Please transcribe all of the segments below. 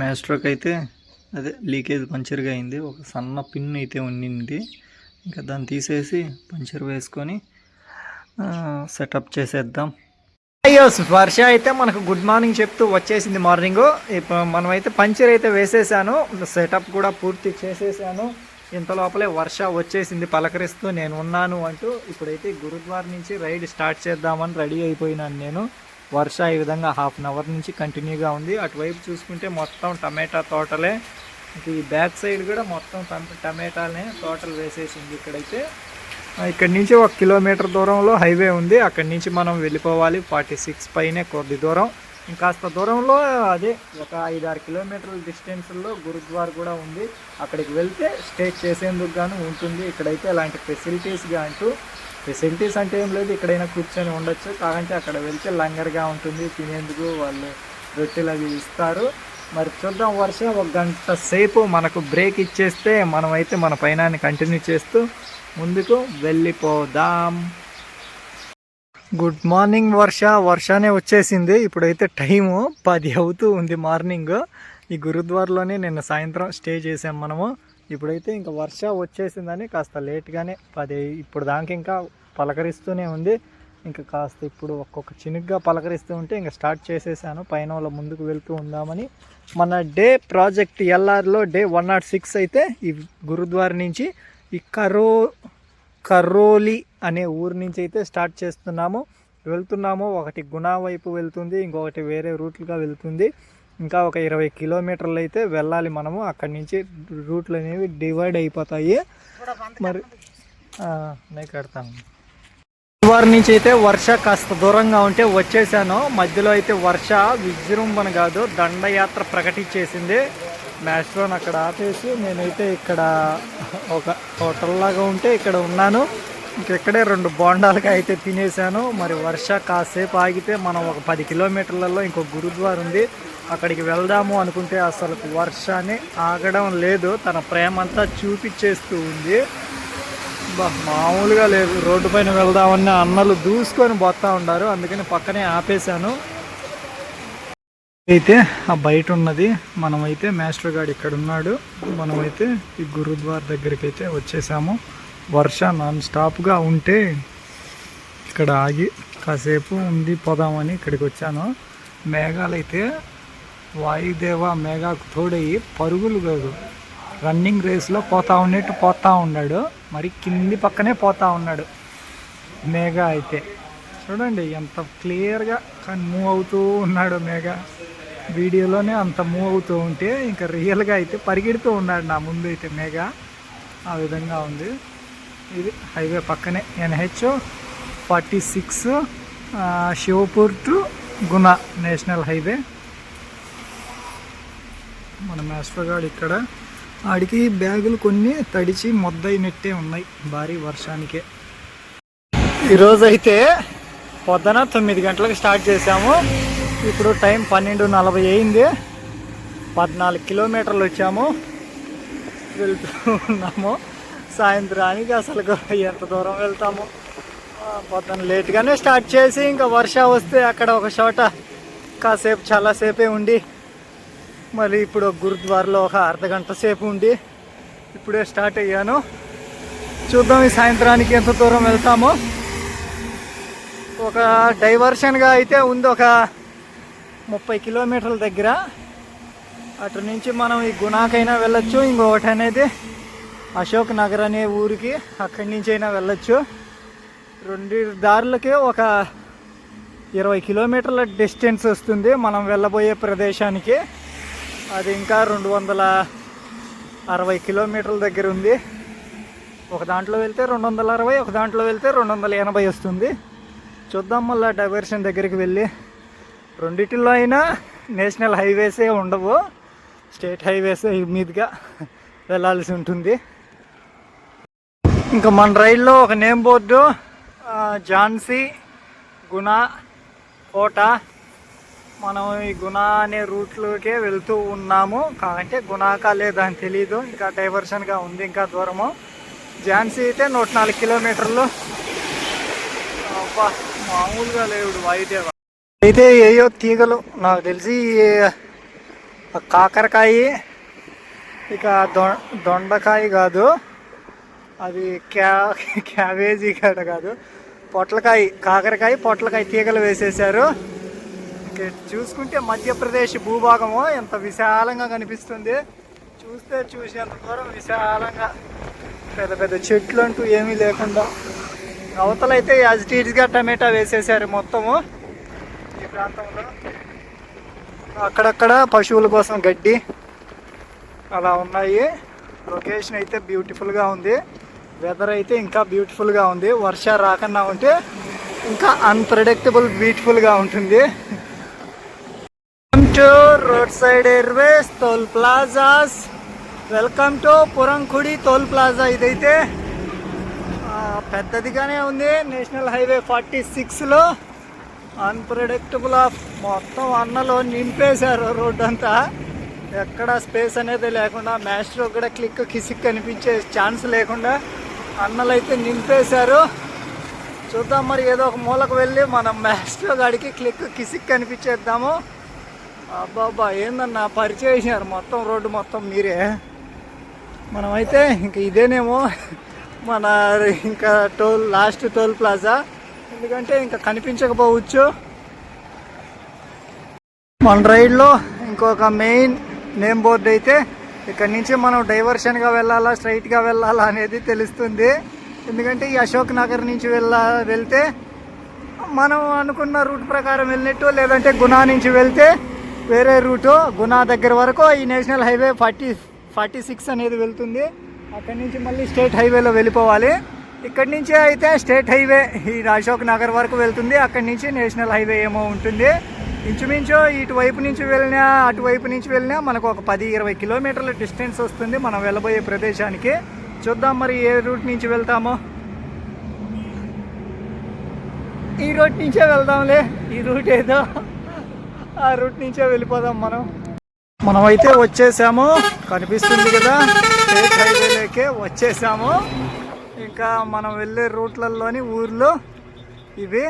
మ్యాస్ట్రోక్ అయితే అదే లీకేజ్ పంచర్గా అయింది. ఒక సన్న పిన్ అయితే ఉండింది ఇంకా దాన్ని తీసేసి పంచర్ వేసుకొని సెటప్ చేసేద్దాం. అయ్యో వర్ష అయితే మనకు గుడ్ మార్నింగ్ చెప్తూ వచ్చేసింది మార్నింగ్. ఇప్పుడు మనమైతే పంచర్ అయితే వేసేసాను. సెటప్ కూడా పూర్తి చేసేసాను. ఇంత లోపలే వర్ష వచ్చేసింది పలకరిస్తూ నేను ఉన్నాను అంటూ ఇప్పుడైతే గురుద్వార నుంచి రైడ్ స్టార్ట్ చేద్దామని రెడీ అయిపోయినాను నేను. వర్ష ఈ విధంగా హాఫ్ అన్ అవర్ నుంచి కంటిన్యూగా ఉంది. అటువైపు చూసుకుంటే మొత్తం టమాటా తోటలే. ఈ బ్యాక్ సైడ్ కూడా మొత్తం టమాటాలనే తోటలు వేసేసింది ఇక్కడైతే. ఇక్కడ నుంచి ఒక కిలోమీటర్ దూరంలో హైవే ఉంది. అక్కడి నుంచి మనం వెళ్ళిపోవాలి ఫార్టీ సిక్స్ పైనే కొద్ది దూరం. ఇంకాస్త దూరంలో అదే ఒక ఐదు ఆరు కిలోమీటర్ల డిస్టెన్స్లో గురుద్వార్ కూడా ఉంది. అక్కడికి వెళ్తే స్టే చేసేందుకు గాను ఉంటుంది. ఇక్కడైతే అలాంటి ఫెసిలిటీస్గా అంటూ ఫెసిలిటీస్ అంటే ఏం లేదు ఇక్కడైనా కూర్చొని ఉండొచ్చు. కాకంటే అక్కడ వెళ్తే లంగర్గా ఉంటుంది తినేందుకు వాళ్ళు రొట్టెలు అవి ఇస్తారు. మరి చూద్దాం వర్షం ఒక గంట సేపు మనకు బ్రేక్ ఇచ్చేస్తే మనమైతే మన పయనాన్ని కంటిన్యూ చేస్తూ ముందుకు వెళ్ళిపోదాం. గుడ్ మార్నింగ్ వర్ష. వర్షానే వచ్చేసింది. ఇప్పుడైతే టైము పది అవుతూ ఉంది మార్నింగ్. ఈ గురుద్వారలోనే నిన్న సాయంత్రం స్టే చేసాం మనము. ఇప్పుడైతే ఇంకా వర్ష వచ్చేసిందని కాస్త లేట్గానే పది ఇప్పుడు దానికి ఇంకా పలకరిస్తూనే ఉంది. ఇంకా కాస్త ఇప్పుడు ఒక్కొక్క చినుగ్గా పలకరిస్తూ ఉంటే ఇంకా స్టార్ట్ చేసేసాను. పైన వాళ్ళ ముందుకు వెళ్తూ ఉందామని. మన డే ప్రాజెక్ట్ ఎల్ఆర్లో డే వన్ నాట్ సిక్స్ అయితే ఈ గురుద్వార నుంచి ఈ కరో కర్రోలి అనే ఊరు నుంచి అయితే స్టార్ట్ చేస్తున్నాము. వెళ్తున్నాము. ఒకటి గుణా వైపు వెళ్తుంది. ఇంకొకటి వేరే రూట్లుగా వెళ్తుంది. ఇంకా ఒక ఇరవై కిలోమీటర్లు అయితే వెళ్ళాలి మనము. అక్కడి నుంచి రూట్లు అనేవి డివైడ్ అయిపోతాయి. మరి నేను కడతాను. వారి నుంచి అయితే వర్ష కాస్త దూరంగా ఉంటే వచ్చేసాను. మధ్యలో అయితే వర్ష విజృంభణ కాదు దండయాత్ర ప్రకటించేసింది. మ్యాస్ట్రోన్ అక్కడ ఆపేసి నేనైతే ఇక్కడ ఒక హోటల్లాగా ఉంటే ఇక్కడ ఉన్నాను. ఇక్కడే రెండు బోండాలుగా అయితే తినేసాను. మరి వర్ష కాసేపు ఆగితే మనం ఒక పది కిలోమీటర్లలో ఇంకో గురుద్వార ఉంది. అక్కడికి వెళ్దాము అనుకుంటే అసలు వర్షాన్ని ఆగడం లేదు. తన ప్రేమ అంతా చూపించేస్తూ ఉంది. మామూలుగా లేదు. రోడ్డు పైన వెళ్దామని అన్నలు దూసుకొని పోతా ఉన్నారు. అందుకని పక్కనే ఆపేశాను. అయితే ఆ బయట ఉన్నది మనమైతే మాస్టర్ గారు ఇక్కడ ఉన్నాడు మనమైతే ఈ గురుద్వార్ దగ్గరికి అయితే వచ్చేసాము. వర్షం నాన్ స్టాప్గా ఉంటే ఇక్కడ ఆగి కాసేపు ఉంది పోదామని ఇక్కడికి వచ్చాను. మేఘాలు అయితే వాయుదేవ మేఘాకు తోడయి పరుగులు కాదు. రన్నింగ్ రేస్లో పోతా ఉన్నట్టు పోతా ఉన్నాడు. మరి కింది పక్కనే పోతా ఉన్నాడు. మేఘ అయితే చూడండి ఎంత క్లియర్గా కానీ మూవ్ అవుతూ ఉన్నాడు మేఘ. వీడియోలోనే అంత మూవ్ అవుతూ ఉంటే ఇంకా రియల్గా అయితే పరిగెడుతూ ఉన్నాడు నా ముందు అయితే మేఘ. ఆ విధంగా ఉంది. ఇది హైవే పక్కనే NH forty six Shivpur to Guna national highway. మన మాస్టర్ గారు ఇక్కడ. ఆడికి బ్యాగులు కొన్ని తడిచి మొద్దయినట్టే ఉన్నాయి. భారీ వర్షానికే. ఈరోజు అయితే పొద్దున తొమ్మిది గంటలకు స్టార్ట్ చేసాము ఇప్పుడు టైం పన్నెండు నలభై అయింది. పద్నాలుగు కిలోమీటర్లు వచ్చాము. వెళ్తూ ఉన్నాము. సాయంత్రానికి అసలు ఎంత దూరం వెళ్తాము. పొద్దున లేట్గానే స్టార్ట్ చేసి ఇంకా వర్ష వస్తే అక్కడ ఒక చోట కాసేపు చాలాసేపే ఉండి మళ్ళీ ఇప్పుడు గురుద్వారలో ఒక అర్ధ గంట సేపు ఉండి ఇప్పుడే స్టార్ట్ అయ్యాను. చూద్దాం ఈ సాయంత్రానికి ఎంత దూరం వెళ్తామో. ఒక డైవర్షన్గా అయితే ఉంది ఒక ముప్పై కిలోమీటర్ల దగ్గర. అటు నుంచి మనం ఈ గుణాకైనా వెళ్ళొచ్చు ఇంకొకటి అనేది అశోక్ నగర్ అనే ఊరికి అక్కడి నుంచి అయినా వెళ్ళొచ్చు. రెండు దారులకి ఒక ఇరవై కిలోమీటర్ల డిస్టెన్స్ వస్తుంది మనం వెళ్ళబోయే ప్రదేశానికి. అది ఇంకా రెండు వందల అరవై కిలోమీటర్ల దగ్గర ఉంది. ఒక దాంట్లో వెళ్తే రెండు వందల అరవై ఒక దాంట్లో వెళ్తే రెండు వందల ఎనభై వస్తుంది. చూద్దాం మళ్ళీ డైవర్షన్ దగ్గరికి వెళ్ళి. రెండిటిలో అయినా నేషనల్ హైవేసే ఉండవు. స్టేట్ హైవేస్ మీదుగా వెళ్ళాల్సి ఉంటుంది. ఇంకా మన రైల్లో ఒక నేమ్ బోర్డు ఝాన్సీ గుణ కోట. మనం ఈ గుణా అనే రూట్లోకే వెళ్తూ ఉన్నాము. కాదంటే గుణాకా లేదా అని తెలీదు. ఇంకా డైవర్షన్గా ఉంది ఇంకా దూరము. ఝాన్సీ అయితే నూట నాలుగు కిలోమీటర్లు. అబ్బా మామూలుగా లేవుడు వాయుదేవ. అయితే ఏయో తీగలు నాకు తెలిసి కాకరకాయ ఇక దొ దొండకాయ కాదు. అది క్యా క్యాబేజీ కాడ కాదు. పొట్లకాయ కాకరకాయ పొట్లకాయ తీగలు వేసేసారు చూసుకుంటే మధ్యప్రదేశ్ భూభాగము ఎంత విశాలంగా కనిపిస్తుంది. చూస్తే చూసేంత దూరం విశాలంగా. పెద్ద పెద్ద చెట్లు అంటూ ఏమీ లేకుండా. అవతలైతే యాజ్గా టమాటా వేసేసారు మొత్తము. ఈ ప్రాంతంలో. అక్కడక్కడ పశువుల కోసం గడ్డి అలా ఉన్నాయి. లొకేషన్ అయితే బ్యూటిఫుల్గా ఉంది. వెదర్ అయితే ఇంకా బ్యూటిఫుల్గా ఉంది. వర్ష రాకుండా ఉంటే ఇంకా అన్ప్రెడిక్టబుల్ బ్యూటిఫుల్గా ఉంటుంది. Welcome to road side airways toll plazas welcome to Puramkudi toll plaza ఇదైతే పెద్దదిగానే ఉంది. నేషనల్ హైవే ఫార్టీ సిక్స్లో అన్ప్రెడిక్టబుల్ ఆఫ్ మొత్తం అన్నలో నింపేశారు రోడ్ అంతా ఎక్కడ స్పేస్ అనేది లేకుండా మ్యాస్టర్ కూడా క్లిక్ కిసిక్ కనిపించే ఛాన్స్ లేకుండా అన్నలు అయితే నింపేశారు. చూద్దాం మరి ఏదో ఒక మూలకు వెళ్ళి మనం మ్యాస్ట్రో గాడికి క్లిక్ కిసిక్ కనిపించేద్దాము. అబ్బాబ్బా ఏందన్నా పరిచయం మొత్తం రోడ్డు మొత్తం మీరే. మనమైతే ఇంక ఇదేనేమో మన ఇంకా టోల్ లాస్ట్ టోల్ ప్లాజా. ఎందుకంటే ఇంకా కనిపించకపోవచ్చు. మన రైడ్లో ఇంకొక మెయిన్ నేమ్ బోర్డు అయితే ఇక్కడ నుంచి మనం డైవర్షన్గా వెళ్ళాలా స్ట్రైట్గా వెళ్ళాలా అనేది తెలుస్తుంది. ఎందుకంటే ఈ అశోక్ నగర్ నుంచి వెళ్ళా వెళ్తే మనం అనుకున్న రూట్ ప్రకారం వెళ్ళినట్టు లేదంటే గుణా నుంచి వెళ్తే వేరే రూటు గుణా దగ్గర వరకు ఈ national highway forty forty six అనేది వెళ్తుంది. అక్కడి నుంచి మళ్ళీ స్టేట్ హైవేలో వెళ్ళిపోవాలి. ఇక్కడి నుంచి అయితే స్టేట్ హైవే ఈ అశోక్ నగర్ వరకు వెళ్తుంది. అక్కడి నుంచి నేషనల్ హైవే ఏమో ఉంటుంది. ఇంచుమించు ఇటువైపు నుంచి వెళ్ళినా అటువైపు నుంచి వెళ్ళినా మనకు ఒక పది ఇరవై కిలోమీటర్ల డిస్టెన్స్ వస్తుంది మనం వెళ్ళబోయే ప్రదేశానికి. చూద్దాం మరి ఏ రూట్ నుంచి వెళ్తామో. ఈ రూట్ నుంచే వెళ్దాంలే. ఈ రూట్ ఏదో. ఆ రూట్ నుంచే వెళ్ళిపోదాం మనం. మనమైతే వచ్చేసాము. కనిపిస్తుంది కదా. స్టేట్ హైవేలోకే వచ్చేసాము. ఇంకా మనం వెళ్ళే రూట్లలోని ఊర్లు ఇవి.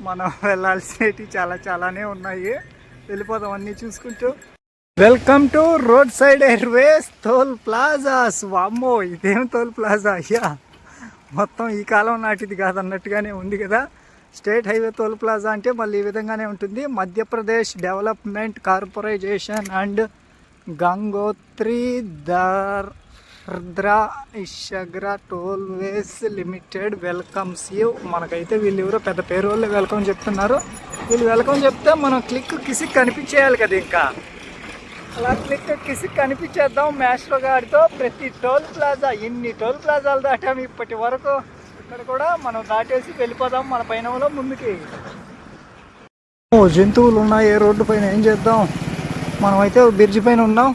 మనం వెళ్ళాల్సినవి చాలా చాలానే ఉన్నాయి. వెళ్ళిపోదాం అన్నీ చూసుకుంటూ. Welcome to road side airways toll plazas వామ్మో ఇదేం తోల్ ప్లాజా అయ్యా మొత్తం ఈ కాలం నాటిది కాదన్నట్టుగానే ఉంది కదా. స్టేట్ హైవే తోల్ ప్లాజా అంటే మళ్ళీ ఈ విధంగానే ఉంటుంది. Madhya Pradesh development corporation and Gangotri Rudra Ishagra tollways limited welcomes you. మనకైతే వీళ్ళు ఎవరో పెద్ద పేరు వాళ్ళు వెల్కమ్ చెప్తున్నారు. వీళ్ళు వెల్కమ్ చెప్తే మనం క్లిక్ కిసిక్ కనిపించేయాలి కదా ఇంకా. అలా క్లిక్ కిసి కనిపించేద్దాం మ్యాస్ట్రో గారితో. ప్రతి టోల్ ప్లాజా ఇన్ని టోల్ ప్లాజాలు దాటాము ఇప్పటి వరకు. ఇక్కడ కూడా మనం దాటేసి వెళ్ళిపోదాం మన పైన ముందుకి. జంతువులు ఉన్నాయి. ఏ రోడ్డు పైన ఏం చేద్దాం? మనమైతే బ్రిడ్జ్ పైన ఉన్నాం.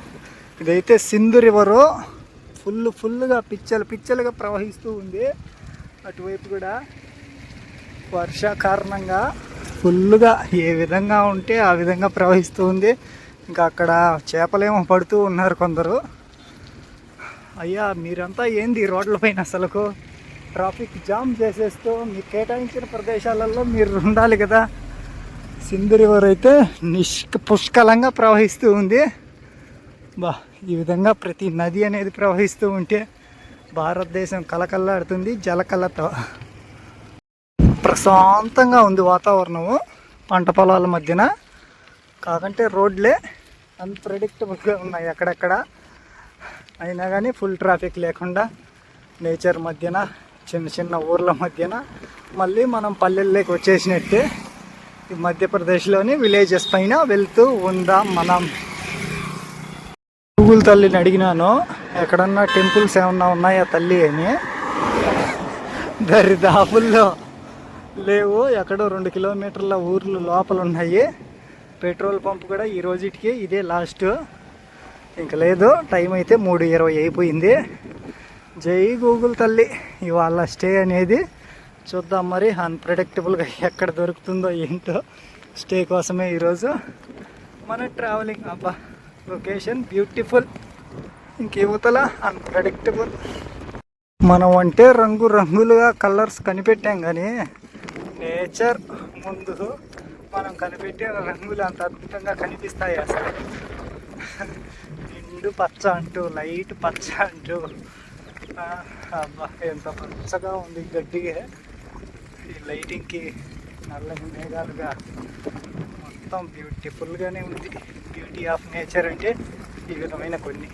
ఇదైతే సింధు రివరు. ఫుల్ ఫుల్గా పిచ్చలు పిచ్చలుగా ప్రవహిస్తూ ఉంది. అటువైపు కూడా వర్ష కారణంగా ఫుల్గా ఏ విధంగా ఉంటే ఆ విధంగా ప్రవహిస్తూ ఉంది. ఇంకా అక్కడ చేపలేమో పడుతూ ఉన్నారు కొందరు. అయ్యా మీరంతా ఏంది రోడ్లపైన అసలుకు? ట్రాఫిక్ జామ్ చేసేస్తూ మీకు కేటాయించిన ప్రదేశాలలో మీరు ఉండాలి కదా. సింధు రివర్ అయితే నిష్క పుష్కలంగా ప్రవహిస్తూ ఉంది. బా ఈ విధంగా ప్రతి నది అనేది ప్రవహిస్తూ ఉంటే భారతదేశం కలకల్లాడుతుంది జలకళతో ప్రశాంతంగా ఉంది వాతావరణము పంట పొలాల మధ్యన. కాకంటే రోడ్లే అన్ప్రెడిక్టబుల్గా ఉన్నాయి అక్కడక్కడ. అయినా కానీ ఫుల్ ట్రాఫిక్ లేకుండా నేచర్ మధ్యన చిన్న చిన్న ఊర్ల మధ్యన. మళ్ళీ మనం పల్లెల్లోకి వచ్చేసినట్టే ఈ మధ్యప్రదేశ్లోని విలేజెస్ పైన వెళ్తూ ఉందాం మనం. గూగుల్ తల్లిని అడిగినాను ఎక్కడన్నా టెంపుల్స్ ఏమన్నా ఉన్నాయా తల్లి? అని. దరిదాపుల్లో లేవు ఎక్కడో రెండు కిలోమీటర్ల ఊర్లు లోపల ఉన్నాయి పెట్రోల్ పంప్ కూడా ఈ రోజుటికి ఇదే లాస్ట్. ఇంక లేదు టైం అయితే మూడు ఇరవై అయిపోయింది. జై గూగుల్ తల్లి ఇవాళ స్టే అనేది చూద్దాం మరి అన్ప్రెడిక్టబుల్గా ఎక్కడ దొరుకుతుందో ఏంటో స్టే కోసమే ఈరోజు. మన ట్రావెలింగ్ అబ్బా. లొకేషన్ బ్యూటిఫుల్ ఇంకేవతల అన్ప్రెడిక్టబుల్ మనం అంటే రంగు రంగులుగా కలర్స్ కనిపెట్టాం కానీ నేచర్ ముందు మనం కనిపెట్టిన రంగులు అంత అద్భుతంగా కనిపిస్తాయి అసలు. నిండు పచ్చ అంటూ లైట్ పచ్చ అంటూ. అబ్బా ఎంత పచ్చగా ఉంది గడ్డిగా ఈ లైటింగ్కి నల్లని మేఘాలుగా మొత్తం బ్యూటిఫుల్గానే ఉంది. బ్యూటీ ఆఫ్ నేచర్ అంటే ఈ విధమైన కొన్ని.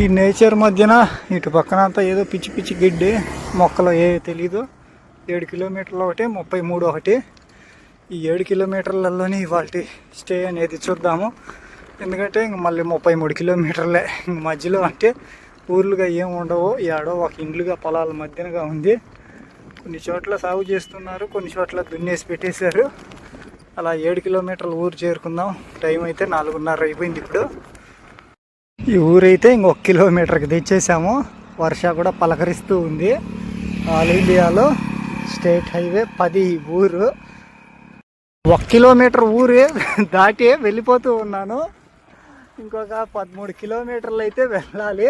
ఈ నేచర్ మధ్యన ఇటు పక్కన అంతా ఏదో పిచ్చి పిచ్చి గిడ్డి మొక్కలు ఏ తెలీదు. ఏడు కిలోమీటర్లు ఒకటి ముప్పై మూడు ఒకటి. ఈ ఏడు కిలోమీటర్లలోనే ఇవాళ స్టే అనేది చూద్దాము. ఎందుకంటే ఇంక మళ్ళీ ముప్పై మూడు కిలోమీటర్లే. ఇంక మధ్యలో అంటే ఊర్లుగా ఏం ఉండవు ఏడో ఒక ఇండ్లుగా పొలాల మధ్యనగా ఉంది. కొన్ని చోట్ల సాగు చేస్తున్నారు కొన్ని చోట్ల దున్నేసి పెట్టేశారు. అలా ఏడు కిలోమీటర్లు ఊరు చేరుకుందాం. టైం అయితే నాలుగున్నర అయిపోయింది ఇప్పుడు. ఈ ఊరైతే ఇంకొక కిలోమీటర్కి తెచ్చేసాము వర్ష కూడా పలకరిస్తూ ఉంది. ఆల్ ఇండియాలో స్టేట్ హైవే పది ఊరు. ఒక కిలోమీటర్ ఊరే దాటి వెళ్ళిపోతూ ఉన్నాను. ఇంకొక పదమూడు కిలోమీటర్లు అయితే వెళ్ళాలి.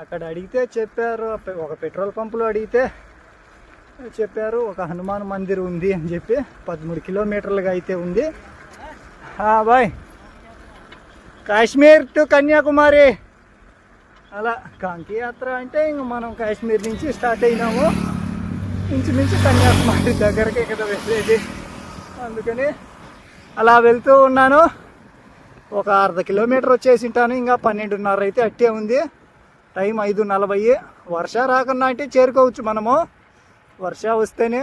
అక్కడ అడిగితే చెప్పారు ఒక పెట్రోల్ పంపులో అడిగితే చెప్పారు ఒక హనుమాన్ మందిర్ ఉంది అని చెప్పి పదమూడు కిలోమీటర్లుగా అయితే ఉంది. బాయ్. కాశ్మీర్ టు కన్యాకుమారి. అలా కాంతి యాత్ర అంటే ఇంక మనం కాశ్మీర్ నుంచి స్టార్ట్ అయినాము. ఇంచుమించు కన్యాకుమారి దగ్గరకే కదా వెళ్ళేది. అందుకని అలా వెళ్తూ ఉన్నాను. ఒక అర్ధ కిలోమీటర్ వచ్చేసి ఉంటాను. ఇంకా పన్నెండున్నర అయితే అట్టే ఉంది. టైం ఐదు నలభై. వర్ష రాకుండా అంటే చేరుకోవచ్చు మనము. వర్ష వస్తేనే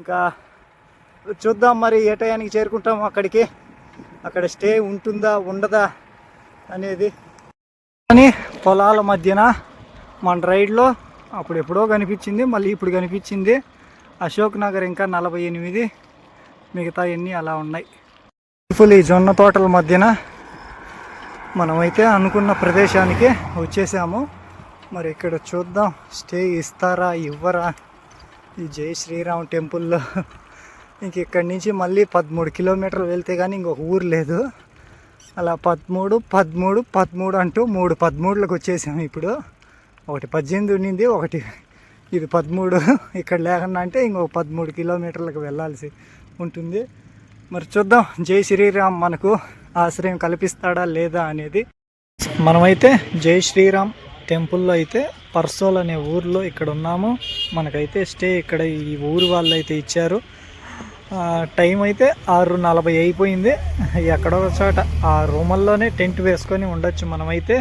ఇంకా చూద్దాం మరి ఏ టయానికి చేరుకుంటాము అక్కడికి. అక్కడ స్టే ఉంటుందా ఉండదా అనేది. కానీ పొలాల మధ్యన మన రైడ్లో అప్పుడు ఎప్పుడో కనిపించింది మళ్ళీ ఇప్పుడు కనిపించింది. అశోక్ నగర్ ఇంకా నలభై ఎనిమిది మిగతా ఎన్ని అలా ఉన్నాయి. ఇప్పుడు ఈ జొన్న తోటల మధ్యన మనమైతే అనుకున్న ప్రదేశానికి వచ్చేసాము. మరి ఇక్కడ చూద్దాం స్టే ఇస్తారా ఇవ్వరా? ఈ జై శ్రీరామ్ టెంపుల్లో ఇంక ఇక్కడి నుంచి మళ్ళీ పదమూడు కిలోమీటర్లు వెళ్తే కానీ ఇంకొక ఊరు లేదు. అలా పదమూడు పదమూడు పదమూడు అంటూ మూడు పదమూడులకు వచ్చేసాము ఇప్పుడు. ఒకటి పద్దెనిమిది ఉండింది ఒకటి ఇది పదమూడు. ఇక్కడ లేకుండా అంటే ఇంకొక పదమూడు కిలోమీటర్లకు వెళ్ళాల్సి ఉంటుంది. మరి చూద్దాం జై శ్రీరామ్ మనకు ఆశ్రయం కల్పిస్తాడా లేదా అనేది. మనమైతే జై శ్రీరామ్ టెంపుల్లో అయితే పర్సోల్ అనే ఊర్లో ఇక్కడ ఉన్నాము. మనకైతే స్టే ఇక్కడ ఈ ఊరు వాళ్ళు అయితే ఇచ్చారు టైం అయితే ఆరు నలభై అయిపోయింది. ఎక్కడో చోట ఆ రూమల్లోనే టెంట్ వేసుకొని ఉండొచ్చు మనమైతే.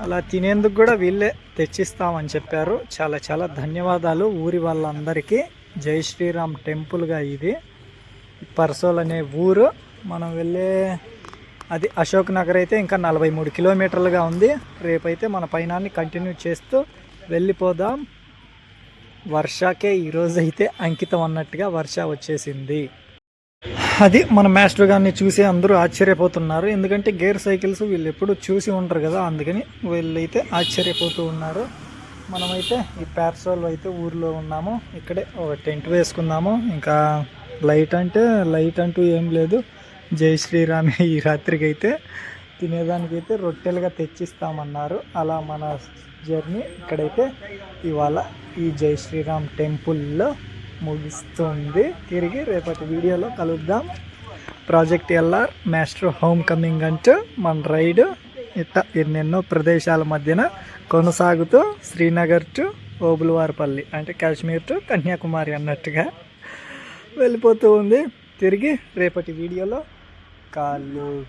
అలా తినేందుకు కూడా వీళ్ళే తెచ్చిస్తామని చెప్పారు. చాలా చాలా ధన్యవాదాలు ఊరి వాళ్ళందరికీ. జై శ్రీరామ్ టెంపుల్గా ఇది. పర్సోల్ అనే ఊరు. మనం వెళ్ళే అది అశోక్ నగర్ అయితే ఇంకా నలభై మూడు కిలోమీటర్లుగా ఉంది. రేపైతే మన పయనాన్ని కంటిన్యూ చేస్తూ వెళ్ళిపోదాం. వర్షాకే ఈరోజు అయితే అంకితం అన్నట్టుగా వర్ష వచ్చేసింది. అది మన మాస్టర్ గారిని చూసి అందరూ ఆశ్చర్యపోతున్నారు. ఎందుకంటే గేర్ సైకిల్స్ వీళ్ళు ఎప్పుడు చూసి ఉంటారు కదా అందుకని వీళ్ళైతే ఆశ్చర్యపోతూ ఉన్నారు. మనమైతే ఈ ప్యార్సోల్ అయితే ఊర్లో ఉన్నాము. ఇక్కడే ఒక టెంట్ వేసుకున్నాము ఇంకా లైట్ అంటే లైట్ అంటూ ఏం లేదు. జై శ్రీరామ్ ఈ రాత్రికి అయితే తినేదానికైతే రొట్టెలుగా తెచ్చిస్తామన్నారు. అలా మన జర్నీ ఇక్కడైతే ఇవాళ ఈ జై శ్రీరామ్ టెంపుల్లో ముగిస్తుంది. తిరిగి రేపటి వీడియోలో కలుద్దాం. Project LR master home coming అంటూ మన రైడ్ ఇట్ట ఎన్నెన్నో ప్రదేశాల మధ్యన కొనసాగుతూ శ్రీనగర్ టు ఓబులవారిపల్లి అంటే కాశ్మీర్ టు కన్యాకుమారి అన్నట్టుగా వెళ్ళిపోతూ ఉంది. తిరిగి రేపటి వీడియోలో Kalugam.